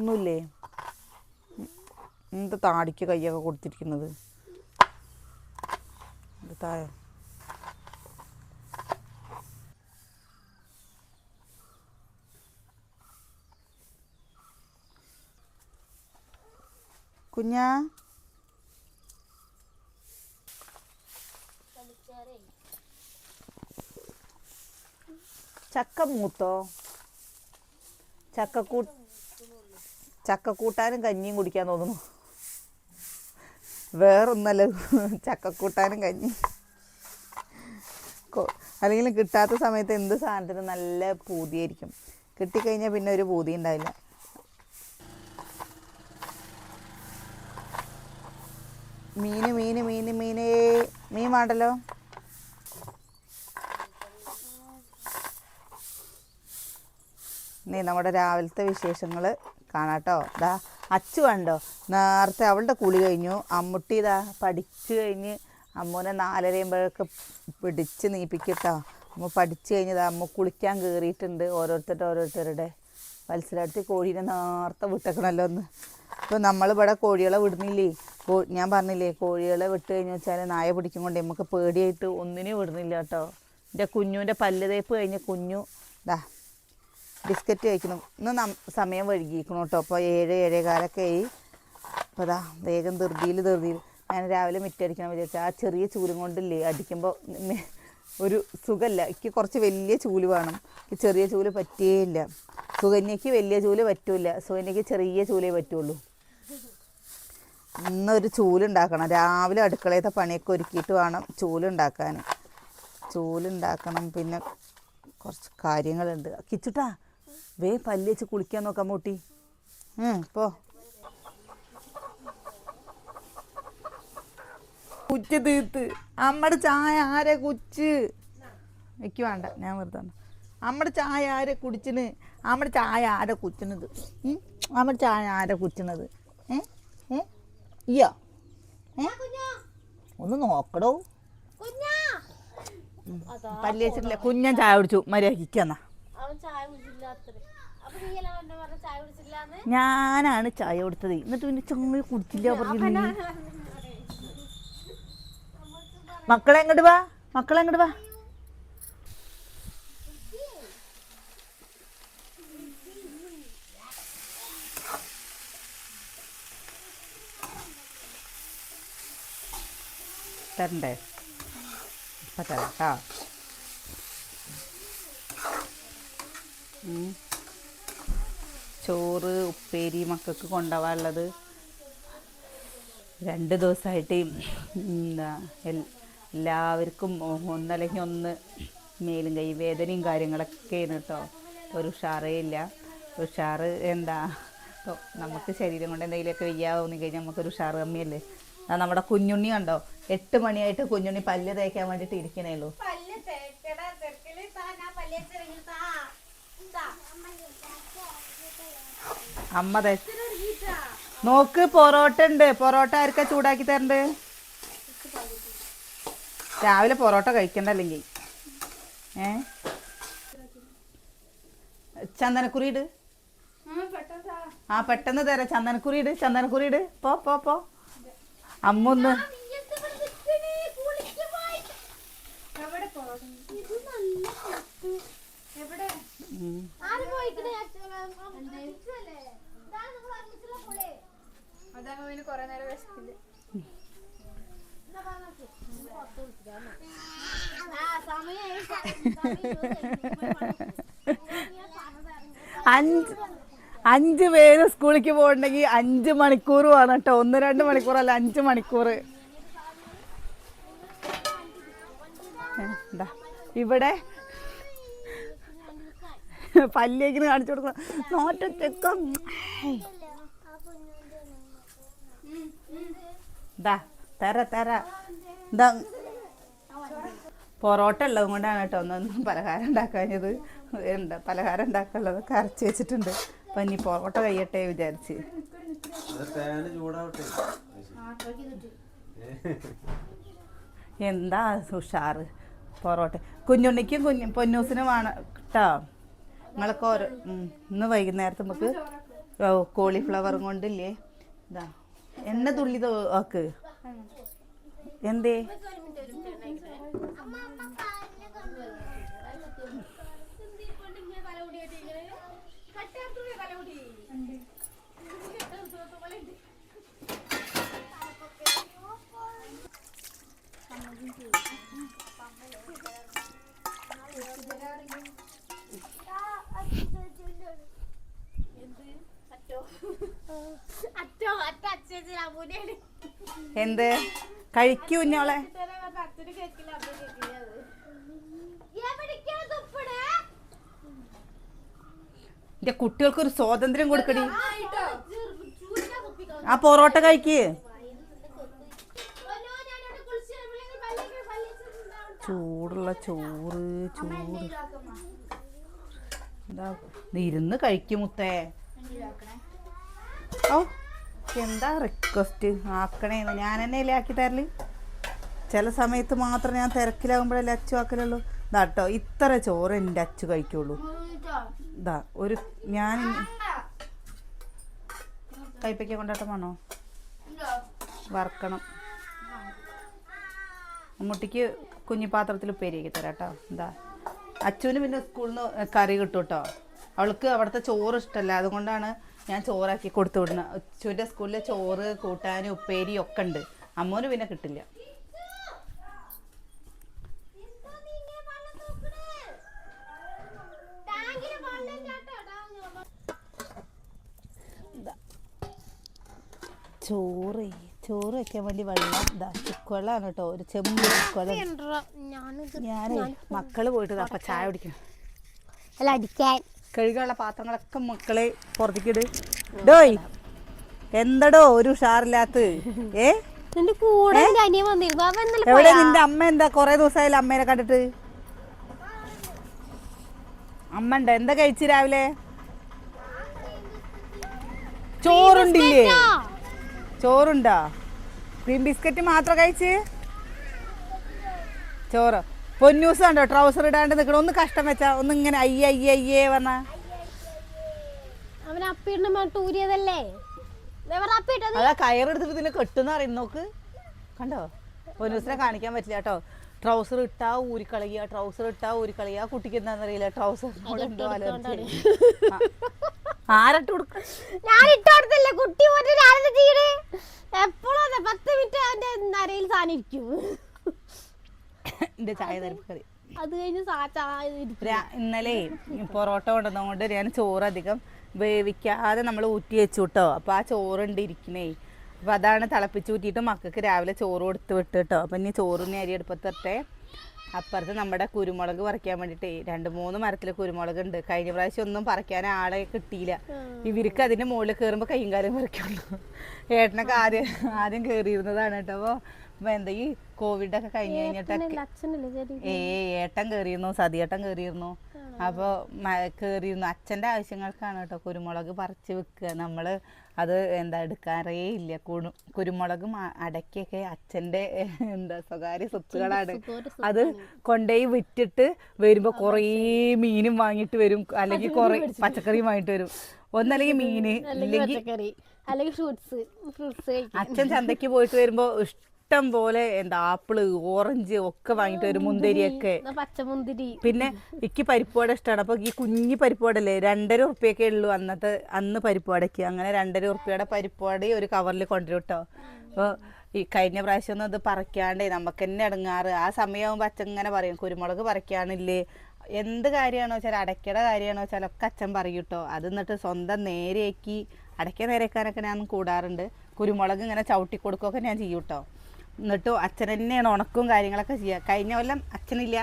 ഒന്നുമില്ലേ? എന്ത് താടിക്ക് കൈയൊക്കെ കൊടുത്തിരിക്കുന്നത്? കുഞ്ഞ കുഞ്ഞാ? ചക്ക മൂത്തോ? ചക്കക്കൂ ചക്കക്കൂട്ടാനും കഞ്ഞിയും കുടിക്കാൻ തോന്നുന്നു. വേറൊന്നല്ല ചക്കക്കൂട്ടാനും കഞ്ഞി അല്ലെങ്കിൽ കിട്ടാത്ത സമയത്ത് എന്ത് സാധനത്തിനും നല്ല പൂതിയായിരിക്കും. കിട്ടിക്കഴിഞ്ഞാൽ പിന്നെ ഒരു പൂതി ഉണ്ടാവില്ല. മീന് മീന് മീന് മീന്. മീൻ വേണ്ടല്ലോ? നീ നമ്മുടെ രാവിലത്തെ വിശേഷങ്ങൾ കാണാട്ടോ. ദാ അച്ചു കണ്ടോ? നേരത്തെ അവളുടെ കുളി കഴിഞ്ഞു. അമ്മുട്ടി ഇതാ പഠിച്ചു കഴിഞ്ഞ് അമ്മൂനെ നാലരയുമ്പോഴൊക്കെ പിടിച്ച് നീപ്പിക്കട്ടോ. അമ്മ പഠിച്ചു കഴിഞ്ഞതാ അമ്മ കുളിക്കാൻ കയറിയിട്ടുണ്ട് ഓരോരുത്തരുടെ ഓരോരുത്തരുടെ. മത്സരത്തിൽ കോഴീനെ നേരത്തെ വിട്ടേക്കണല്ലോ ഒന്ന്. ഇപ്പോൾ നമ്മളിവിടെ കോഴികളെ വിടുന്നില്ലേ? കോ- ഞാൻ പറഞ്ഞില്ലേ കോഴികളെ വിട്ട് കഴിഞ്ഞ് വെച്ചാൽ നായ പിടിക്കും കൊണ്ട് നമുക്ക് പേടിയായിട്ട് ഒന്നിനും വിടുന്നില്ല കേട്ടോ. എന്റെ കുഞ്ഞുവിന്റെ പല്ല് തേപ്പ് കഴിഞ്ഞ് കുഞ്ഞു. ദാ ബിസ്ക്കറ്റ് കഴിക്കണം. ഇന്ന് സമയം വൈകിക്കണം കേട്ടോ അപ്പോൾ ഏഴ് ഏഴേകാലൊക്കെ ആയി. അപ്പോൾ അതാ വേഗം ധൃതിയിൽ ധൃതിയിൽ ഞാൻ രാവിലെ മിറ്റടിക്കണം വിചാരിച്ചാൽ ആ ചെറിയ ചൂലും കൊണ്ടില്ലേ അടിക്കുമ്പോൾ ഒരു സുഖമല്ല എനിക്ക് കുറച്ച് വലിയ ചൂൽ വേണം. ചെറിയ ചൂൽ പറ്റിയേയില്ല സുകന്യക്ക് വലിയ ചൂൽ പറ്റൂല സുകന്യക്ക് ചെറിയ ചൂലേ പറ്റുള്ളൂ. ഇന്നൊരു ചൂലുണ്ടാക്കണം. രാവിലെ അടുക്കളയത്തെ പണിയൊക്കെ ഒരുക്കിയിട്ട് വേണം ചൂലുണ്ടാക്കാൻ ചൂലുണ്ടാക്കണം. പിന്നെ കുറച്ച് കാര്യങ്ങളുണ്ട്. കിച്ചുട്ടാ വേ പല്ല് വെച്ച് കുളിക്കാൻ നോക്കാം മൂട്ടി പോ. കുച്ച് തീർത്ത് അമ്മടെ ചായ ആരെ കുച്ച്? എനിക്ക് വേണ്ട ഞാൻ വെറുതെ അമ്മടെ ചായ ആരെ കുടിച്ചിന്? അമ്മയുടെ ചായ ആരെ കുച്ചണത്? അമ്മടെ അമ്മയുടെ ചായ ആരെ കുച്ചണത്? ഏ? ഏ? ഇയ്യോ? ഏ? ഒന്ന് നോക്കടോ. പല്ലിയച്ചിട്ടില്ല കുഞ്ഞൻ ചായ കുടിച്ചു. മര്യാദ അവൻ ഞാനാണ് ചായ കൊടുത്തത്. എന്നിട്ട് പിന്നെ ചുമ കുടിച്ചില്ല പറഞ്ഞു മക്കളെ എങ്ങോട്ട് വാ? മക്കളെ എങ്ങോട്ട് വാ? തരണ്ടേ? ഇപ്പം തരാം കേട്ടോ ഉം. ചോറ് ഉപ്പേരി മക്കൾക്ക് കൊണ്ടുപോകാനുള്ളത്. രണ്ട് ദിവസമായിട്ട് എന്താ എല്ലാവർക്കും ഒന്നല്ലെങ്കിൽ ഒന്ന് മേലും കൈ വേദനയും കാര്യങ്ങളൊക്കെയാണ് കേട്ടോ. ഒരു ഉഷാറേ ഇല്ല ഉഷാറ് എന്താ നമുക്ക് ശരീരം കൊണ്ട് എന്തെങ്കിലുമൊക്കെ വയ്യാവുന്ന കഴിഞ്ഞാൽ നമുക്കൊരു ഉഷാറ് കമ്മിയല്ലേ? നമ്മുടെ കുഞ്ഞുണ്ണി കണ്ടോ? എട്ട് മണിയായിട്ട് കുഞ്ഞുണ്ണി പല്ല് തേക്കാൻ വേണ്ടിയിട്ട് ഇരിക്കണേ ഉള്ളൂ പല്ല് തേക്കടാ തെക്കൽ താ ഞാൻ പല്ല് വെച്ചിറങ്ങി താ താ അമ്മ തേ നോക്ക് പൊറോട്ട ഉണ്ട്. പൊറോട്ട ആർക്കാ ചൂടാക്കി തരണ്ട്? രാവിലെ പൊറോട്ട കഴിക്കണ്ട അല്ലെങ്കിൽ ഏ? ചന്ദനക്കുറി ഇട്. ആ പെട്ടെന്ന് തരാം. ചന്ദനക്കുറി ഇട് ചന്ദനക്കുറി ഇട്. പോ പോ പോ. അമ്മ ഒന്ന് ഉം. ആര് പോയിക്കണേ അല്ലേ ഇതാ നിങ്ങൾ ഒരുമിച്ചുള്ള പുള്ളി നേരം അഞ്ച് അഞ്ച് പേര് സ്കൂളിലേക്ക് പോകണമെങ്കിൽ അഞ്ച് മണിക്കൂർ വേണം കേട്ടോ. ഒന്ന് രണ്ട് മണിക്കൂർ അല്ല അഞ്ച് മണിക്കൂർ ഇവിടെ പല്ലേക്ക് കാണിച്ചു കൊടുക്കണം. നോട്ട ചെക്കം ദാ തര തര. ദാ. പൊറോട്ട ഉള്ളത് കൊണ്ടാണ് കേട്ടോ ഒന്ന് പലഹാരം ഉണ്ടാക്കാഞ്ഞത്. എന്താ പലഹാരം ഉണ്ടാക്കാനുള്ളതൊക്കെ അരച്ച് വെച്ചിട്ടുണ്ട്. അപ്പം ഇനി പൊറോട്ട കഴിയട്ടെ വിചാരിച്ച്. എന്താ ഉഷാറ് പൊറോട്ട? കുഞ്ഞുണ്ണിക്കും കുഞ്ഞു പൊന്നൂസിനും വേണം കേട്ടോ നിങ്ങളൊക്കെ ഓരോ ഇന്ന് വൈകുന്നേരത്ത് നമുക്ക് കോളിഫ്ലവറും കൊണ്ടില്ലേ? ഇതാ എണ്ണ തുള്ളി ആക്ക്. എന്തേ? എന്ത്? കഴിക്കൂ തുപ്പണേ എന്റെ കുട്ടികൾക്ക് ഒരു സ്വാതന്ത്ര്യം കൊടുക്കടി. ചൂരിനാ ആ പൊറോട്ട കഴിക്ക്. ചൂടുള്ള ചോറ് ചൂട്. എന്താ ഇരുന്ന് കഴിക്കും മുത്തേ. ഓ എന്താ റിക്വസ്റ്റ് ആക്കണേ ഞാൻ തന്നെ അല്ലേ ആക്കി തരൽ? ചില സമയത്ത് മാത്രം ഞാൻ തിരക്കിലാകുമ്പോഴല്ലേ അച്ചു ആക്കലുള്ളൂ. ഇതാട്ടോ ഇത്ര ചോറ് എന്റെ അച്ചു കഴിക്കുള്ളൂ. ഇതാ ഒരു ഞാൻ കൈപ്പയ്ക്ക വേണോ? വറക്കണം. മമ്മൂട്ടിക്ക് കുഞ്ഞു പാത്രത്തിൽ ഉപ്പേരിയാക്കി തരാം കേട്ടോ എന്താ അച്ചുവിന് പിന്നെ സ്കൂളിൽ നിന്ന് കറി കിട്ടും കേട്ടോ അവൾക്ക് അവിടുത്തെ ചോറ് ഇഷ്ടമല്ല. അതുകൊണ്ടാണ് ഞാൻ ചോറാക്കി കൊടുത്തു വിടുന്ന ഉച്ചൂന്റെ സ്കൂളിലെ ചോറ് കൂട്ടാൻ ഉപ്പേരി ഒക്കെ ഉണ്ട്. അമ്മോന് പിന്നെ കിട്ടില്ല. ചോറ് ചോറ് വെക്കാൻ വേണ്ടി വെള്ളം ഇതാ ചുക്കുവെള്ളമാണ് കേട്ടോ. ഒരു ചെമ്പ് ചുക്കുവെള്ളം ഞാൻ മക്കൾ പോയിട്ട് അപ്പൊ ചായ കുടിക്കണം. അല്ല അടിക്കാൻ. കഴുകാനുള്ള പാത്രങ്ങളൊക്കെ മക്കളെ പുറത്തേക്കിട്. ഡോയ് എന്തടോ ഒരു ഉഷാറില്ലാത്ത ഏ? നിന്റെ കൂടെ അനിയൻ വന്നിരുന്നു. അവൻ എവിടെ നിന്റെ അമ്മ എന്താ കൊറേ ദിവസമായില്ല അമ്മേനെ കണ്ടിട്ട്? അമ്മ ഉണ്ട്? എന്താ കഴിച്ചു രാവിലെ? ചോറുണ്ടില്ലേ? ചോറുണ്ടോ? ക്രീം ബിസ്ക്കറ്റ് മാത്രം കഴിച്ച്? ചോറ്? പൊന്നൂസ് കണ്ടോ ട്രൗസർ ഇടാണ്ട് നിൽക്കണം ഒന്ന് കഷ്ടം വെച്ചാ ഒന്ന് ഇങ്ങനെ അയ്യ അയ്യേ അയ്യേ വന്ന. അവൻ അപ്പിടുന്ന ടൂരിയതല്ലേ അതാ കയറെടുത്തിട്ട് ഇതിനെ കെട്ടുന്ന അറിയുന്ന നോക്ക്. കണ്ടോ? പൊന്നൂസിനെ കാണിക്കാൻ പറ്റില്ല കേട്ടോ. ട്രൗസർ ഇട്ടാ ഊരിക്കളയ ട്രൗസർ ഇട്ടാ ഊരിക്കളയ കുട്ടിക്ക് എന്താണെന്നറിയില്ല ട്രൗസർ ആരട്ട് കൊടുക്ക? ഞാൻ ഇട്ടോടത്തില്ല കുട്ടി പോയിട്ട് എപ്പോഴും പത്ത് മിനിറ്റ് അവന്റെ നരയിൽ സാധനം ഇരിക്കും. എന്റെ ചായ തരപ്പ് കറി. അത് കഴിഞ്ഞ് ഇന്നലെ പൊറോട്ട കൊണ്ടുവന്നുകൊണ്ട് ഞാൻ ചോറ് അധികം വേവിക്കാതെ നമ്മൾ ഊറ്റി വെച്ചു കേട്ടോ അപ്പോൾ ആ ചോറുണ്ട് ഇരിക്കണേ. അപ്പോൾ അതാണ് തിളപ്പിച്ച് ഊറ്റിയിട്ട് മക്കൾക്ക് രാവിലെ ചോറ് കൊടുത്ത് വിട്ട് കേട്ടോ അപ്പം ഇനി ചോറിന് അരി അടുപ്പത്തിട്ടെ അപ്പുറത്ത് നമ്മുടെ കുരുമുളക് പറിക്കാൻ വേണ്ടിയിട്ടേ രണ്ട് മൂന്ന് മരത്തിൽ കുരുമുളക് ഉണ്ട് കഴിഞ്ഞ പ്രാവശ്യം ഒന്നും പറിക്കാൻ ആളെ കിട്ടിയില്ല. ഇവർക്ക് അതിന്റെ മുകളിൽ കയറുമ്പോൾ കൈയും കാലും പറിക്കുള്ളൂ. ഏട്ടനൊക്കെ ആദ്യം ആദ്യം കയറിയിരുന്നതാണ് കേട്ടോ അപ്പോൾ അപ്പോൾ എന്താ ഈ കോവിഡൊക്കെ കഴിഞ്ഞ് കഴിഞ്ഞിട്ടൊക്കെ ഏ ഏട്ടൻ കയറിയിരുന്നു സതിയേട്ടൻ കയറിയിരുന്നു. അപ്പൊ കയറിയിരുന്നു. അച്ഛന്റെ ആവശ്യങ്ങൾക്കാണ് കേട്ടോ കുരുമുളക് പറിച്ച് വെക്കുക. നമ്മൾ അത് എന്താ എടുക്കാറേ ഇല്ല. കുരു കുരുമുളക് അടയ്ക്കൊക്കെ അച്ഛന്റെ എന്താ സ്വകാര്യ സ്വത്തുകളാണ്. അത് കൊണ്ടുപോയി വിറ്റിട്ട് വരുമ്പോൾ കുറേ മീനും വാങ്ങിയിട്ട് വരും. അല്ലെങ്കിൽ കുറേ പച്ചക്കറിയും വാങ്ങിയിട്ട് വരും. ഒന്നല്ലെങ്കിൽ മീന്. അല്ലെങ്കിൽ ഫ്രൂട്ട്സ്. ഫ്രൂട്ട്സ് അച്ഛൻ ചന്തയ്ക്ക് പോയിട്ട് വരുമ്പോൾ ഇഷ്ടം പോലെ എന്താ ആപ്പിൾ ഓറഞ്ച് ഒക്കെ വാങ്ങിട്ട് ഒരു മുന്തിരിയൊക്കെ പച്ചമുന്തിരി. പിന്നെ എനിക്ക് പരിപ്പുവട ഇഷ്ടമാണ് അപ്പൊ ഈ കുഞ്ഞി പരിപ്പുവടല്ലേ രണ്ടര ഉറുപ്പ്യൊക്കെ ഉള്ളൂ അന്നത്തെ അന്ന് പരിപ്പുവടയ്ക്ക്. അങ്ങനെ രണ്ടര ഉറുപ്പ്യയുടെ പരിപ്പുവട ഒരു കവറിൽ കൊണ്ടുവരും കേട്ടോ അപ്പോൾ ഈ കഴിഞ്ഞ പ്രാവശ്യം ഒന്നും അത് പറിക്കാണ്ടേ നമുക്ക് തന്നെ ഇടങ്ങാറ് ആ സമയമാകുമ്പോൾ അച്ഛൻ ഇങ്ങനെ പറയും കുരുമുളക് പറിക്കാണില്ലേ. എന്ത് കാര്യമാണോ വെച്ചാൽ അടയ്ക്കയുടെ കാര്യമാണോ വെച്ചാൽ ഒക്കെ അച്ഛൻ പറയും കേട്ടോ അത് എന്നിട്ട് സ്വന്തം നേരെയാക്കി അടയ്ക്ക നേരെയാക്കാനൊക്കെ ഞാൻ കൂടാറുണ്ട്. കുരുമുളക് ഇങ്ങനെ ചവിട്ടി കൊടുക്കുകയൊക്കെ ഞാൻ ചെയ്യും കേട്ടോ എന്നിട്ട് അച്ഛൻ തന്നെയാണ് ഉണക്കും കാര്യങ്ങളൊക്കെ ചെയ്യുക. കഴിഞ്ഞ കൊല്ലം അച്ഛനില്ല.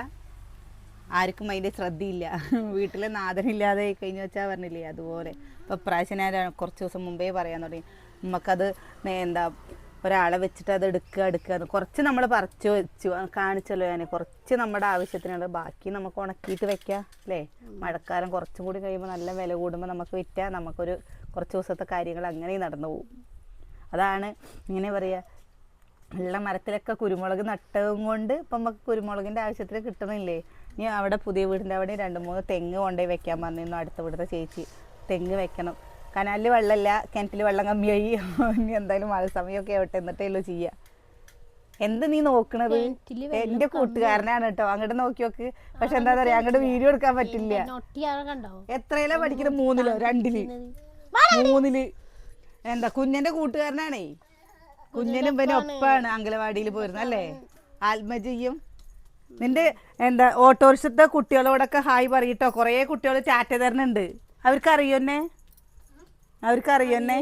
ആർക്കും അതിന്റെ ശ്രദ്ധയില്ല. വീട്ടിൽ നാഥനില്ലാതെ കഴിഞ്ഞു വെച്ചാൽ പറഞ്ഞില്ലേ? അതുപോലെ. ഇപ്പോൾ പ്രാവശ്യം കുറച്ച് ദിവസം മുമ്പേ പറയാൻ തുടങ്ങി. നമുക്കത് എന്താ ഒരാളെ വെച്ചിട്ട് അത് എടുക്കുക എടുക്കുക കുറച്ച് നമ്മൾ പറിച്ചു വെച്ചു. കാണിച്ചല്ലോ ഞാൻ കുറച്ച് നമ്മുടെ ആവശ്യത്തിനുള്ള ബാക്കി നമുക്ക് ഉണക്കിയിട്ട് വെക്കാം അല്ലേ? മഴക്കാലം കുറച്ചും കൂടി കഴിയുമ്പോൾ നല്ല വില കൂടുമ്പോൾ നമുക്ക് വിറ്റാൽ നമുക്കൊരു കുറച്ച് ദിവസത്തെ കാര്യങ്ങൾ അങ്ങനെ നടന്നു പോകും. അതാണ് ഇങ്ങനെ പറയുക ഉള്ള മരത്തിലൊക്കെ കുരുമുളക് നട്ടതും കൊണ്ട് ഇപ്പം നമുക്ക് കുരുമുളകിന്റെ ആവശ്യത്തിന് കിട്ടുന്നില്ലേ ഇനി അവിടെ പുതിയ വീടിന്റെ അവിടെ രണ്ട് മൂന്ന് തെങ്ങ് കൊണ്ടുപോയി വെക്കാൻ പറഞ്ഞിരുന്നു അടുത്ത വീടത്തെ ചേച്ചി. തെങ്ങ് വെക്കണം. കനാലിൽ വെള്ളമില്ല കിണറ്റിൽ വെള്ളം കമ്മിയായി. ഇനി എന്തായാലും മഴ സമയമൊക്കെ ആവട്ടെ എന്നിട്ടേ ഉള്ളൂ ചെയ്യുക എന്ത് നീ നോക്കണത്? എന്റെ കൂട്ടുകാരനാണ് കേട്ടോ. അങ്ങോട്ട് നോക്കി നോക്ക്. പക്ഷെ എന്താ പറയാ അങ്ങോട്ട് വീഡിയോ എടുക്കാൻ പറ്റില്ല. എത്രയിലാ പഠിക്കുന്നത് മൂന്നിലോ? രണ്ടിൽ? മൂന്നിൽ. എന്താ കുഞ്ഞന്റെ കൂട്ടുകാരനാണേ? കുഞ്ഞനും പിന്നെ ഒപ്പാണ് അംഗലവാടിയിൽ പോയിരുന്നത് അല്ലേ? ആത്മജിയും. നിന്റെ എന്താ ഓട്ടോറിക്ഷത്തെ കുട്ടികളോടൊക്കെ ഹായ് പറയട്ടോ. കുറേ കുട്ടികൾ ടാറ്റ തരണുണ്ട് അവർക്ക് അറിയുന്നേ അവർക്ക് അറിയുന്നേ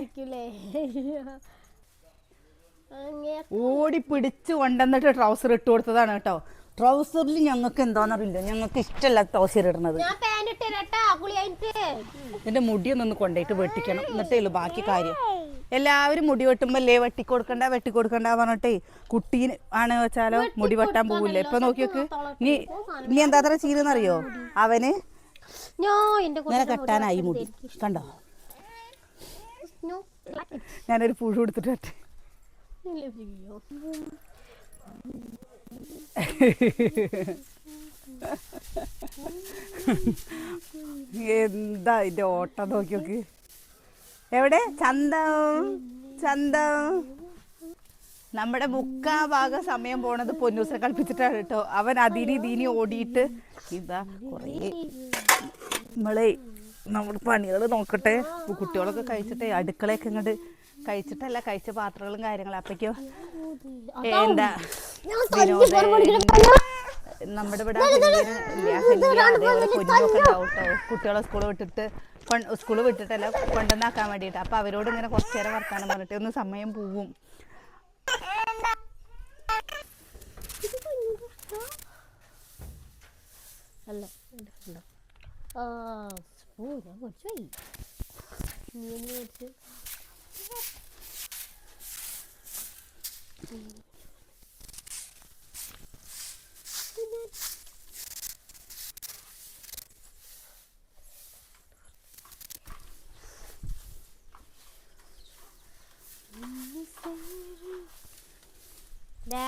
ഓടി പിടിച്ച് കൊണ്ടുവന്നിട്ട് ട്രൗസർ ഇട്ട് കൊടുത്തതാണ് കേട്ടോ. ട്രൗസറിൽ ഞങ്ങൾക്ക് എന്താണെന്നറിയില്ല. ഞങ്ങൾക്ക് ഇഷ്ടമല്ല ട്രൗസർ ഇടുന്നത്. എന്റെ മുടിയൊന്നൊന്ന് കൊണ്ടുപോയിട്ട് വെട്ടിക്കണം. എന്നിട്ടേ ഉള്ളൂ ബാക്കി കാര്യം. എല്ലാവരും മുടി വെട്ടുമ്പോൾ അല്ലേ വെട്ടിക്കൊടുക്കണ്ട വെട്ടിക്കൊടുക്കണ്ട പറഞ്ഞിട്ടേ കുട്ടീന് ആണ് വെച്ചാലോ മുടി വെട്ടാൻ പോവില്ല ഇപ്പൊ നോക്കി നോക്ക്. നീ നീ എന്താ അത്ര ചെയ്തെന്നറിയോ അവന് ഇങ്ങനെ കെട്ടാനായി മുടി. കണ്ടോ? ഞാനൊരു പുഴു കൊടുത്തിട്ട് എന്താ ഇതിന്റെ ഓട്ടം? നോക്കി നോക്ക്. എവിടെ? ചന്തം. ചന്തം. നമ്മുടെ മുക്കാ ഭാഗം സമയം പോണത് പൊന്നൂസിനെ കളിപ്പിച്ചിട്ടാണ് കേട്ടോ. അവൻ അതിനി ഇതിനി ഓടിയിട്ട് ഇതാ കുറേ നമ്മളെ നമ്മുടെ പണികൾ നോക്കട്ടെ. കുട്ടികളൊക്കെ കഴിച്ചിട്ടേ അടുക്കളയൊക്കെ ഇങ്ങോട്ട് കഴിച്ചിട്ടല്ല കഴിച്ച പാത്രങ്ങളും കാര്യങ്ങളും. അപ്പയ്ക്കോ എന്താ നമ്മുടെ ഇവിടെ ഹെല്ലിന് ഇല്ല, അതേപോലെ കുഞ്ഞൊക്കെ ഉണ്ടാവും കേട്ടോ കുട്ടികളെ സ്കൂൾ വിട്ടിട്ട് സ്കൂൾ വിട്ടിട്ടല്ല കൊണ്ടുവന്നാക്കാൻ വേണ്ടിട്ട് അപ്പൊ അവരോട് ഇങ്ങനെ കുറച്ചു നേരം വർത്താനം പറഞ്ഞിട്ട് ഒന്ന് സമയം പോവും. അല്ല ഞാൻ ദാ,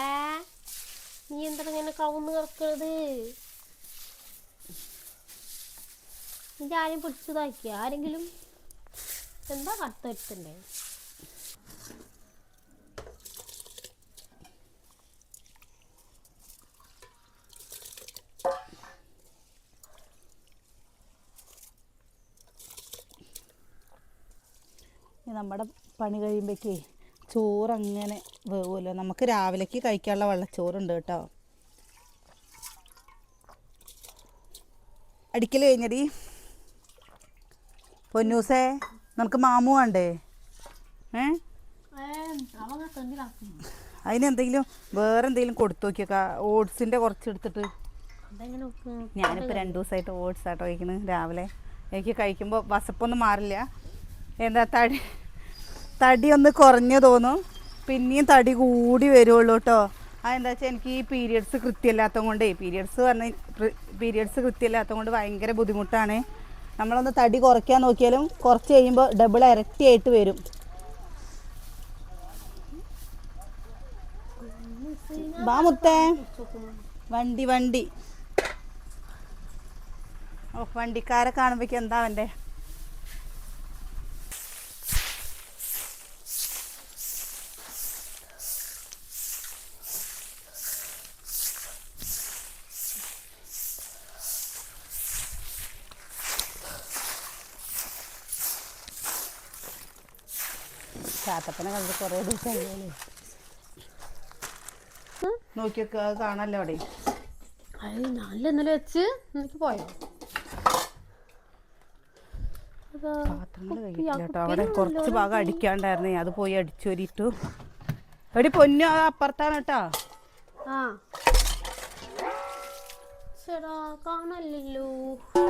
നീ എന്താ ഇങ്ങനെ കവുന്ന് കിടക്കണത്? നിന്റെ ആരും പിടിച്ചതാക്കിയ ആരെങ്കിലും എന്താ കത്തെടുത്തണ്ടേ ഇനി നമ്മുടെ പണി കഴിയുമ്പോഴേക്കേ ചോറ് അങ്ങനെ വേവുമല്ലോ. നമുക്ക് രാവിലേക്ക് കഴിക്കാനുള്ള വെള്ളച്ചോറുണ്ട് കേട്ടോ. അടിക്കൽ കഴിഞ്ഞടി. പൊന്നൂസേ നമുക്ക് മാമു വേണ്ടേ? ഏ? അതിനെന്തെങ്കിലും വേറെ എന്തെങ്കിലും കൊടുത്തു നോക്കിയൊക്കെ. ഓട്സിന്റെ കുറച്ച് എടുത്തിട്ട് ഞാനിപ്പോ രണ്ട് ദിവസമായിട്ട് ഓട്സ് ആട്ടോ കഴിക്കുന്നത് രാവിലെ. എനിക്ക് കഴിക്കുമ്പോൾ വസപ്പൊന്നും മാറില്ല. എന്താ തടി തടി ഒന്ന് കുറഞ്ഞു തോന്നും. പിന്നെയും തടി കൂടി വരുള്ളൂ കേട്ടോ. അതെന്താ വെച്ചാൽ എനിക്ക് ഈ പീരിയഡ്സ് കൃത്യമല്ലാത്തത് കൊണ്ടേ പീരിയഡ്സ് പറഞ്ഞ പീരിയഡ്സ് കൃത്യമല്ലാത്തത് കൊണ്ട് ഭയങ്കര ബുദ്ധിമുട്ടാണ്. നമ്മളൊന്ന് തടി കുറയ്ക്കാൻ നോക്കിയാലും കുറച്ച് കഴിയുമ്പോൾ ഡബിൾ ഇരട്ടി ആയിട്ട് വരും. വാ മുത്തേ. വണ്ടി വണ്ടി. ഓ വണ്ടിക്കാരെ കാണുമ്പോഴേക്ക് എന്താ അവന്റെ ചാത്തപ്പനെ കണ്ടിട്ട് കുറേ ദിവസം നോക്കിയൊക്കെ അത് കാണാമല്ലോ അവിടെ? അത് നല്ല ഇന്നലെ വെച്ച്. എനിക്ക് പോയോ? അവിടെ കുറച്ച് ഭാഗം അടിക്കാണ്ടായിരുന്നേ. അത് പോയി അടിച്ചോരിട്ടു. എടി പൊന്നു അപ്പുറത്താണ് കേട്ടോ. കാണല്ലോ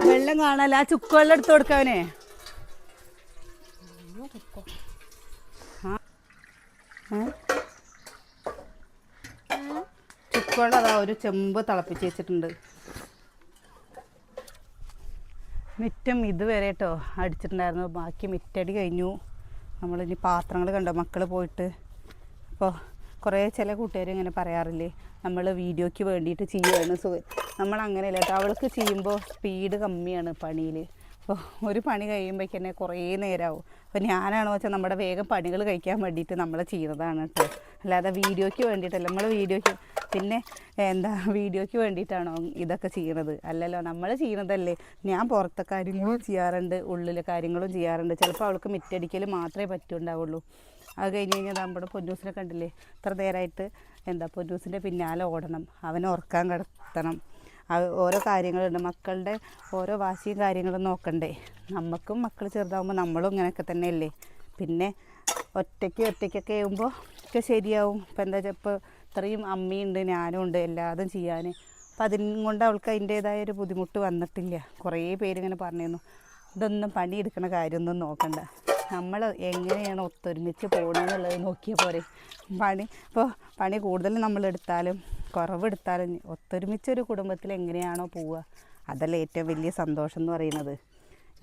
വെള്ളം കാണല്ല. ആ ചുക്കുവെള്ളം എടുത്തു എടുത്ത് കൊടുക്കാവനെ ചുക്കുവെള്ളം അതാ ഒരു ചെമ്പ് തിളപ്പിച്ച് വെച്ചിട്ടുണ്ട്. മിറ്റം ഇതുവരെ കേട്ടോ അടിച്ചിട്ടുണ്ടായിരുന്നു. ബാക്കി മിറ്റടി കഴിഞ്ഞു. നമ്മളിനി പാത്രങ്ങൾ കണ്ടോ? മക്കൾ പോയിട്ട്. അപ്പോൾ കുറേ ചില കൂട്ടുകാർ ഇങ്ങനെ പറയാറില്ലേ നമ്മൾ വീഡിയോയ്ക്ക് വേണ്ടിയിട്ട് ചെയ്യുകയാണ് സുഖം. നമ്മൾ അങ്ങനെയല്ല കേട്ടോ അവൾക്ക് ചെയ്യുമ്പോൾ സ്പീഡ് കമ്മിയാണ് പണിയിൽ അപ്പോൾ ഒരു പണി കഴിയുമ്പോഴേക്ക് തന്നെ കുറേ നേരമാവും അപ്പോൾ ഞാനാണോ വെച്ചാൽ നമ്മുടെ വേഗം പണികൾ കഴിക്കാൻ വേണ്ടിയിട്ട് നമ്മൾ ചെയ്യുന്നതാണ് കേട്ടോ അല്ലാതെ വീഡിയോയ്ക്ക് വേണ്ടിയിട്ടല്ല നമ്മൾ വീഡിയോയ്ക്ക് പിന്നെ എന്താ വീഡിയോയ്ക്ക് വേണ്ടിയിട്ടാണോ ഇതൊക്കെ ചെയ്യണത്? അല്ലല്ലോ നമ്മൾ ചെയ്യുന്നതല്ലേ ഞാൻ പുറത്തെ കാര്യങ്ങളും ചെയ്യാറുണ്ട് ഉള്ളിലെ കാര്യങ്ങളും ചെയ്യാറുണ്ട്. ചിലപ്പോൾ അവൾക്ക് മിറ്റടിക്കൽ മാത്രമേ പറ്റുണ്ടാവുള്ളൂ. അത് കഴിഞ്ഞ് കഴിഞ്ഞാൽ നമ്മുടെ പൊന്നൂസിനെ കണ്ടില്ലേ? ഇത്ര നേരമായിട്ട് എന്താ പൊന്നൂസിന്റെ പിന്നാലെ ഓടണം. അവനെ ഉറക്കാൻ കിടത്തണം. ഓരോ കാര്യങ്ങളുണ്ട്. മക്കളുടെ ഓരോ വാശിയും കാര്യങ്ങളും നോക്കണ്ടേ. നമുക്കും മക്കൾ ചെറുതാകുമ്പോൾ നമ്മളും ഇങ്ങനെയൊക്കെ തന്നെയല്ലേ. പിന്നെ ഒറ്റയ്ക്ക് ഒറ്റയ്ക്കൊക്കെ ആകുമ്പോൾ ഒക്കെ ശരിയാവും. ഇപ്പം എന്താ വെച്ചാൽ ഇപ്പോൾ ഇത്രയും അമ്മയുണ്ട് ഞാനും ഉണ്ട് എല്ലാതും ചെയ്യാൻ അപ്പം അതിനും കൊണ്ട് അവൾക്ക് അതിന്റേതായ ഒരു ബുദ്ധിമുട്ട് വന്നിട്ടില്ല. കുറേ പേരിങ്ങനെ പറഞ്ഞിരുന്നു. ഇതൊന്നും പണിയെടുക്കണ കാര്യമൊന്നും നോക്കണ്ട. നമ്മൾ എങ്ങനെയാണ് ഒത്തൊരുമിച്ച് പോകണമെന്നുള്ളത് നോക്കിയാൽ പോരെ. പണി ഇപ്പോൾ പണി കൂടുതൽ നമ്മൾ എടുത്താലും കുറവെടുത്താലും ഒത്തൊരുമിച്ചൊരു കുടുംബത്തിൽ എങ്ങനെയാണോ പോവുക. അതല്ലേ ഏറ്റവും വലിയ സന്തോഷം എന്ന് പറയുന്നത്.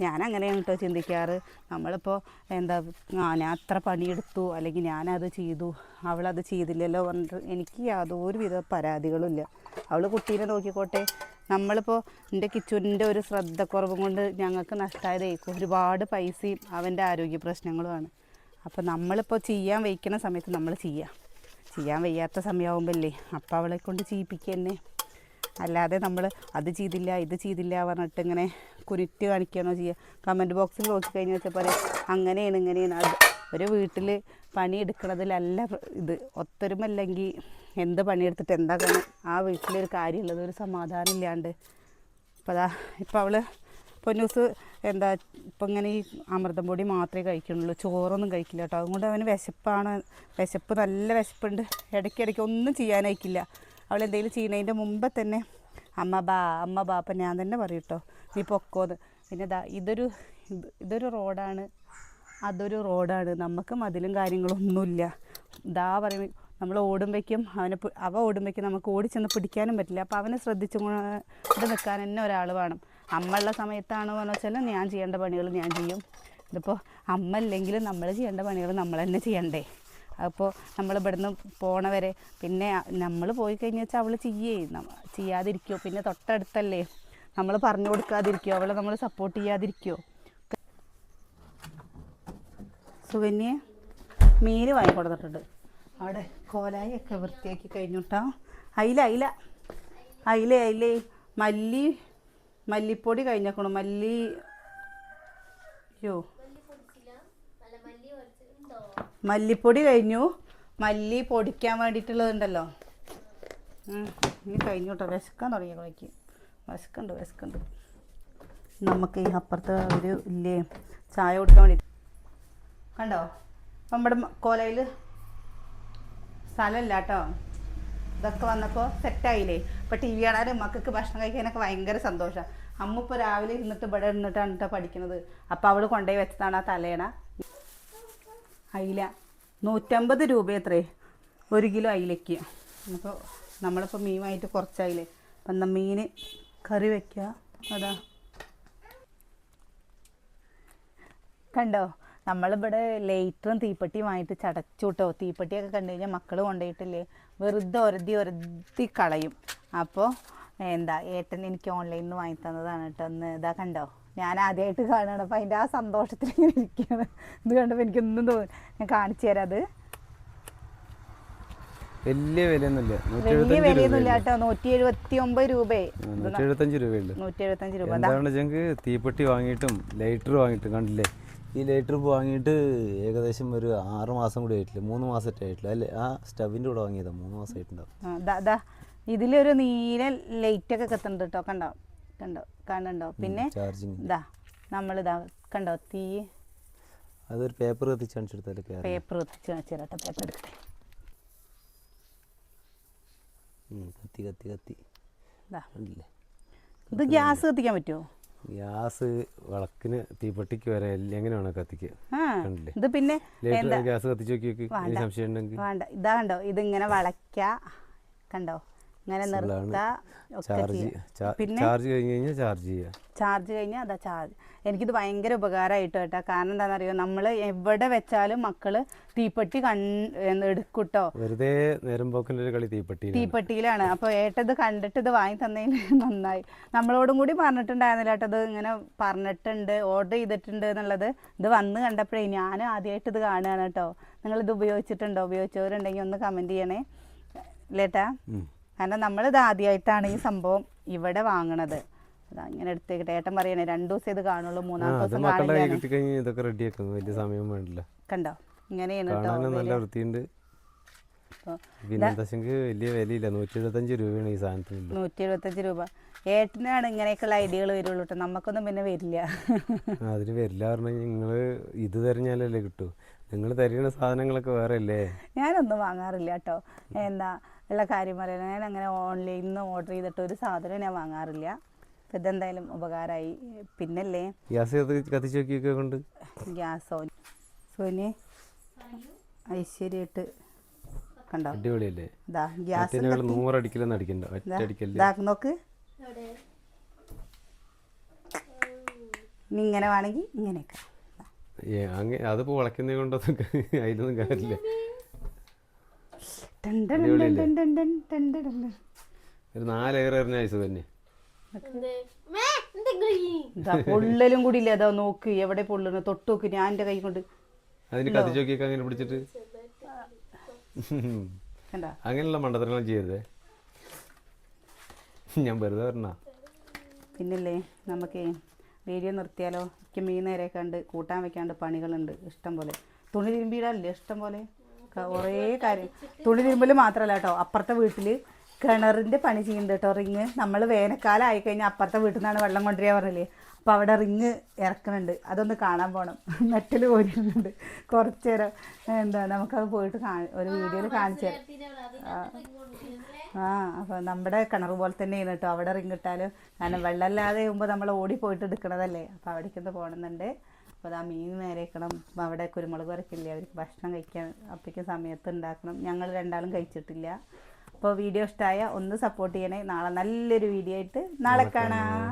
ഞാൻ അങ്ങനെയാണ് കേട്ടോ ചിന്തിക്കാറ്. നമ്മളിപ്പോൾ എന്താ ഞാൻ അത്ര പണിയെടുത്തു അല്ലെങ്കിൽ ഞാനത് ചെയ്തു അവളത് ചെയ്തില്ലല്ലോ പറഞ്ഞിട്ട് എനിക്ക് യാതൊരു വിധ പരാതികളുമില്ല. അവൾ കുട്ടീനെ നോക്കിക്കോട്ടെ. നമ്മളിപ്പോൾ എന്റെ കിച്ചുവിന്റെ ഒരു ശ്രദ്ധക്കുറവും കൊണ്ട് ഞങ്ങൾക്ക് നഷ്ടമായതേക്കും ഒരുപാട് പൈസയും അവന്റെ ആരോഗ്യ പ്രശ്നങ്ങളുമാണ്. അപ്പോൾ നമ്മളിപ്പോൾ ചെയ്യാൻ വയ്ക്കുന്ന സമയത്ത് നമ്മൾ ചെയ്യാം. ചെയ്യാൻ വയ്യാത്ത സമയമാകുമ്പല്ലേ അപ്പോൾ അവളെ കൊണ്ട് ചെയ്യിപ്പിക്കുക തന്നെ അല്ലാതെ നമ്മൾ അത് ചെയ്തില്ല ഇത് ചെയ്തില്ല പറഞ്ഞിട്ട് ഇങ്ങനെ കുരുറ്റ് കാണിക്കുകയാണോ ചെയ്യുക? കമന്റ് ബോക്സിൽ നോക്കി കഴിഞ്ഞ് വെച്ചപ്പോൾ അങ്ങനെയാണ് ഇങ്ങനെയാണ്. അത് ഒരു വീട്ടിൽ പണിയെടുക്കണതിലല്ല ഇത്. ഒത്തൊരുമല്ലെങ്കിൽ എന്ത് പണിയെടുത്തിട്ട് എന്താ കാര്യം? ആ വീട്ടിലൊരു കാര്യമുള്ളത് ഒരു സമാധാനം ഇല്ലാണ്ട്. ഇപ്പോൾ അതാ ഇപ്പോൾ അവൾ പൊന്നൂസ് എന്താ ഇപ്പം ഇങ്ങനെ ഈ അമൃതം പൊടി മാത്രമേ കഴിക്കുന്നുള്ളൂ. ചോറൊന്നും കഴിക്കില്ല കേട്ടോ. അതുകൊണ്ട് അവന് വിശപ്പാണ് വിശപ്പ് നല്ല വിശപ്പുണ്ട്. ഇടയ്ക്കിടയ്ക്ക് ഒന്നും ചെയ്യാനയക്കില്ല അവൾ എന്തെങ്കിലും ചെയ്യുന്നതിന്റെ മുമ്പ് തന്നെ അമ്മ ബാ അമ്മ ബാ അപ്പം ഞാൻ തന്നെ പറയും കേട്ടോ നീ പൊക്കോന്ന്. പിന്നെ ദാ ഇതൊരു ഇതൊരു റോഡാണ്. അതൊരു റോഡാണ്. നമുക്ക് മതിലും കാര്യങ്ങളൊന്നുമില്ല. ദാ പറയും നമ്മൾ ഓടുമ്പോഴേക്കും അവനെ അവ ഓടുമ്പോഴേക്കും നമുക്ക് ഓടി ചെന്ന് പിടിക്കാനും പറ്റില്ല. അപ്പോൾ അവനെ ശ്രദ്ധിച്ചു കൊണ്ട് നിൽക്കാൻ തന്നെ ഒരാൾ വേണം. അമ്മ ഉള്ള സമയത്താണ് എന്ന് വെച്ചാൽ ഞാൻ ചെയ്യേണ്ട പണികൾ ഞാൻ ചെയ്യും. ഇതിപ്പോൾ അമ്മ ഇല്ലെങ്കിലും നമ്മൾ ചെയ്യേണ്ട പണികൾ നമ്മൾ തന്നെ ചെയ്യണ്ടേ. അപ്പോൾ നമ്മൾ ഇവിടുന്ന് പോണവരെ പിന്നെ നമ്മൾ പോയി കഴിഞ്ഞ് വെച്ചാൽ അവൾ ചെയ്യേ. ചെയ്യാതിരിക്കോ. ചെയ്യാതിരിക്കുമോ പിന്നെ തൊട്ടടുത്തല്ലേ. നമ്മൾ പറഞ്ഞു കൊടുക്കാതിരിക്കുമോ അവളെ നമ്മൾ സപ്പോർട്ട് ചെയ്യാതിരിക്കുമോ സുകന്യെ മീൻ വാങ്ങിക്കൊടുത്തിട്ടുണ്ട് അവിടെ കോലായൊക്കെ വൃത്തിയാക്കി കഴിഞ്ഞു കേട്ടോ അയില അയില. അയില അയില. മല്ലി മല്ലിപ്പൊടി കഴിഞ്ഞേക്കണു. മല്ലി യോ മല്ലിപ്പൊടി കഴിഞ്ഞു. മല്ലി പൊടിക്കാൻ വേണ്ടിയിട്ടുള്ളതുണ്ടല്ലോ. ഇനി കഴിഞ്ഞു കേട്ടോ വിശക്കാൻ തുടങ്ങിയ കളിക്ക് വിശക്കുണ്ട് വിശക്കുണ്ട് നമുക്ക് ഈ അപ്പുറത്ത് ഒരു ഇല്ലേ ചായ കൊടുക്കാൻ വേണ്ടി. കണ്ടോ? നമ്മുടെ കോലയിൽ സ്ഥലമില്ല കേട്ടോ ഇതൊക്കെ വന്നപ്പോൾ സെറ്റായില്ലേ ഇപ്പോൾ ടി വി കാണാനും മക്കൾക്ക് ഭക്ഷണം കഴിക്കാനൊക്കെ ഭയങ്കര സന്തോഷമാണ് അമ്മ ഇപ്പോൾ രാവിലെ ഇരുന്നിട്ട് ഇവിടെ ഇരുന്നിട്ടാണ് കേട്ടോ പഠിക്കുന്നത് അപ്പോൾ അവൾ കൊണ്ടുപോയി വെച്ചതാണ് ആ തലേണ. അയില. നൂറ്റമ്പത് രൂപ എത്രേ? ഒരു കിലോ അയിലയ്ക്ക്. അപ്പോൾ നമ്മളിപ്പോൾ മീൻ വാങ്ങിയിട്ട് കുറച്ച് കുറച്ചായില്ലേ അപ്പം എന്നാൽ മീൻ കറി വയ്ക്കുക അതാ. കണ്ടോ? നമ്മളിവിടെ ലൈറ്ററും തീപ്പെട്ടിയും വാങ്ങിയിട്ട് ചടച്ചുട്ടോ. തീപ്പെട്ടിയൊക്കെ കണ്ടു കഴിഞ്ഞാൽ മക്കൾ കൊണ്ടുപോയിട്ടില്ലേ വെറുതെ ഒരതി ഒരതി കളയും. അപ്പോൾ എന്താ ഏട്ടൻ എനിക്ക് ഓൺലൈനിൽ നിന്ന് വാങ്ങി തന്നതാണ് കേട്ടോ. ഒന്ന് ഇതാ കണ്ടോ? ഞാൻ ആദ്യമായിട്ട് കാണുകയാണ്. അപ്പോൾ അതിന്റെ ആ സന്തോഷത്തിൽ ഇങ്ങനെ ഇരിക്കുകയാണ്. ഇത് കണ്ടപ്പോൾ എനിക്കൊന്നും തോന്നി. ഞാൻ കാണിച്ചു തരാം അത്. വലിയ വിലയൊന്നുമില്ല. വലിയ വിലയൊന്നുമില്ല. കേട്ടോ. നൂറ്റി എഴുപത്തി ഒമ്പത് രൂപയെ നൂറ്റി എഴുപത്തഞ്ച് രൂപയുള്ളൂ നൂറ്റി എഴുപത്തഞ്ച് രൂപ എന്താണെന്ന് വെച്ചെങ്കിൽ തീപ്പെട്ടി വാങ്ങിയിട്ടും ലൈറ്റർ വാങ്ങിയിട്ടും കണ്ടില്ലേ? ഈ ലൈറ്റർ വാങ്ങിയിട്ട് ഏകദേശം ഒരു ആറ് മാസം കൂടി ആയിട്ടില്ല? മൂന്ന് മാസമായിട്ട് ആയിട്ടില്ല? അല്ലേ? ആ സ്റ്റവിന്റെ കൂടെ വാങ്ങിയതാണ് മൂന്ന് മാസമായിട്ടുണ്ടാവും ഇതിലൊരു നീല ലൈറ്റൊക്കെ കത്തുന്നുണ്ട് കേട്ടോ. കണ്ടോ? കണ്ടോ? കാണുന്നുണ്ടോ? പിന്നെ ഇതാ നമ്മളിതാ കണ്ടോ തീ അതൊരു പേപ്പർ കത്തിച്ച്. പേപ്പർ കത്തിച്ച് കാണിച്ചു പേപ്പർ എടുക്കട്ടെ. കത്തി കത്തി കത്തി. ഇതാ ഇത് ഗ്യാസ് കത്തിക്കാൻ പറ്റുമോ ഗ്യാസ് വിളക്കിന് തീപ്പെട്ടിക്ക് വരെ എങ്ങനെയാണ് എങ്ങനെ കത്തിക്കുക ഇത് പിന്നെ ഗ്യാസ് കത്തിച്ച് നോക്കി സംശയം ഉണ്ടെങ്കിൽ വേണ്ട. ഇതാ കണ്ടോ ഇതിങ്ങനെ വളയ്ക്ക. കണ്ടോ? നിർത്താ ചാർജ് പിന്നെ ചാർജ് കഴിഞ്ഞ് കഴിഞ്ഞാൽ ചാർജ് ചാർജ് കഴിഞ്ഞാൽ അതാ ചാർജ്. എനിക്കിത് ഭയങ്കര ഉപകാരമായിട്ട് കേട്ടോ. കാരണം എന്താണെന്നറിയോ നമ്മൾ എവിടെ വെച്ചാലും മക്കൾ തീപ്പെട്ടി കൺ എടുക്കൂട്ടോ. വെറുതെ നേരം പോക്കിന്റെ കളി തീപ്പെട്ടിയിലാണ്. തീപ്പെട്ടിയിലാണ്. അപ്പോൾ ഏട്ടത് കണ്ടിട്ട് ഇത് വാങ്ങി തന്നതിന് നന്നായി. നമ്മളോടും കൂടി പറഞ്ഞിട്ടുണ്ടായിരുന്നില്ല കേട്ടോ ഇത് ഇങ്ങനെ പറഞ്ഞിട്ടുണ്ട് ഓർഡർ ചെയ്തിട്ടുണ്ട് എന്നുള്ളത്. ഇത് വന്ന് കണ്ടപ്പോഴേ ഞാൻ ആദ്യമായിട്ട് ഇത് കാണുകയാണ് കേട്ടോ. നിങ്ങൾ ഇത് ഉപയോഗിച്ചിട്ടുണ്ടോ? ഉപയോഗിച്ചവരുണ്ടെങ്കിൽ ഒന്ന് കമന്റ് ചെയ്യണേ. ലേട്ടാ. കാരണം നമ്മളിത് ആദ്യമായിട്ടാണ് ഈ സംഭവം ഇവിടെ വാങ്ങണത്. അങ്ങനെ എടുത്തേക്കട്ടെ. ഏട്ടൻ പറയണേ രണ്ടു ദിവസം ഇത് കാണുള്ളൂ മൂന്നാം ദിവസം കാണില്ല ഇതൊക്കെ റെഡിയാക്കും വലിയ സമയം വേണ്ടില്ല. കണ്ടോ? ഇങ്ങനെയാണ് നല്ല വൃത്തിയുണ്ട്. വലിയ വിലയില്ല. നൂറ്റി എഴുപത്തഞ്ച് രൂപയാണ് ഈ സാധനത്തിന് നൂറ്റി എഴുപത്തഞ്ച് രൂപ. ഏട്ടനാണ് ഇങ്ങനെയൊക്കെയുള്ള ഐഡിയകൾ വരുള്ളൂ കേട്ടോ. നമുക്കൊന്നും പിന്നെ വരില്ല. അതിന് വരില്ല പറഞ്ഞാൽ നിങ്ങൾ ഇത് തിരഞ്ഞാലല്ലേ കിട്ടൂ. നിങ്ങൾ തരുന്ന സാധനങ്ങളൊക്കെ വേറെ അല്ലേ ഞാനൊന്നും വാങ്ങാറില്ല കേട്ടോ. എന്താ ഉള്ള കാര്യം പറയുന്നത് ഞാൻ അങ്ങനെ ഓൺലൈനിൽ നിന്ന് ഓർഡർ ചെയ്തിട്ട് ഒരു സാധനം ഞാൻ വാങ്ങാറില്ല. അപ്പം ഇതെന്തായാലും ഉപകാരമായി. പിന്നല്ലേ? ഗ്യാസ് കത്തി കത്തിച്ച് നോക്കിയൊക്കെ കൊണ്ട് ഗ്യാസ്? സോനി സോനി ഐശ്വര്യമായിട്ട് കണ്ടോ? അടിപൊളിയല്ലേ? ഇതാ ഗ്യാസ് നൂറടിക്കലൊന്നും അടിക്കണ്ട ഒറ്റ നോക്ക്. ഇനി ഇങ്ങനെ വേണമെങ്കിൽ ഇങ്ങനെയൊക്കെ. അത് വളയ്ക്കുന്നത് കൊണ്ടൊന്നും അതിലൊന്നും കാര്യമില്ല. ഒരു നാലേറെ ഐസ് തന്നെ. പൊള്ളലും കൂടി ഇല്ല? അതാ നോക്ക് എവിടെ പൊള്ളണ തൊട്ട് നോക്ക് ഞാൻ എന്റെ കൈ കൊണ്ട് അതിന് കത്തിച്ച് ചോക്കിയൊക്കെ അങ്ങനെ പിടിച്ചിട്ട്? കണ്ടോ? അങ്ങനെയുള്ള മണ്ടത്തരങ്ങളും ചെയ്യരുതേ. ഞാൻ വെറുതെ പറഞ്ഞ പിന്നല്ലേ നമുക്ക് വീഡിയോ നിർത്തിയാലോ? എനിക്ക് മീൻ നേരെ കണ്ട് കൂട്ടാൻ വെക്കാണ്ട് പണികളുണ്ട് ഇഷ്ടം പോലെ. തുണി തിരുമ്പിയിടല്ലേ ഇഷ്ടം പോലെ. കുറേ കാര്യം. തുണി തിരുമ്പൽ മാത്രമല്ല കേട്ടോ. അപ്പുറത്തെ വീട്ടിൽ കിണറിന്റെ പണി ചെയ്യുന്നുണ്ട് കേട്ടോ. റിങ് നമ്മൾ വേനൽക്കാലം ആയിക്കഴിഞ്ഞാൽ അപ്പുറത്തെ വീട്ടിൽ നിന്നാണ് വെള്ളം കൊണ്ടുവരിക പറഞ്ഞില്ലേ? അപ്പോൾ അവിടെ റിങ് ഇറക്കുന്നുണ്ട്. അതൊന്ന് കാണാൻ പോകണം നെറ്റിൽ പോയിട്ടുണ്ട് കുറച്ച് നേരം എന്താ നമുക്കത് പോയിട്ട് കാണി ഒരു വീഡിയോയിൽ കാണിച്ചു തരാം. ആ അപ്പോൾ നമ്മുടെ കിണർ പോലെ തന്നെയാണ് കേട്ടോ. അവിടെ റിങ് ഇട്ടാലും. കാരണം വെള്ളമില്ലാതെ ആകുമ്പോൾ നമ്മൾ ഓടി പോയിട്ട് എടുക്കണതല്ലേ? അപ്പോൾ അവിടേക്കൊന്ന് പോകണമെന്നുണ്ട്. അപ്പോൾ അത് ആ മീൻ നേരേക്കണം അവിടെ കുരുമുളക് വരക്കില്ലേ അവർക്ക് ഭക്ഷണം കഴിക്കാൻ അപ്പോഴേക്കും സമയത്ത് ഉണ്ടാക്കണം. ഞങ്ങൾ രണ്ടാളും കഴിച്ചിട്ടില്ല. അപ്പോൾ വീഡിയോ ഇഷ്ടമായ ഒന്ന് സപ്പോർട്ട് ചെയ്യണേ. നാളെ നല്ലൊരു വീഡിയോ ആയിട്ട് നാളെ കാണാം.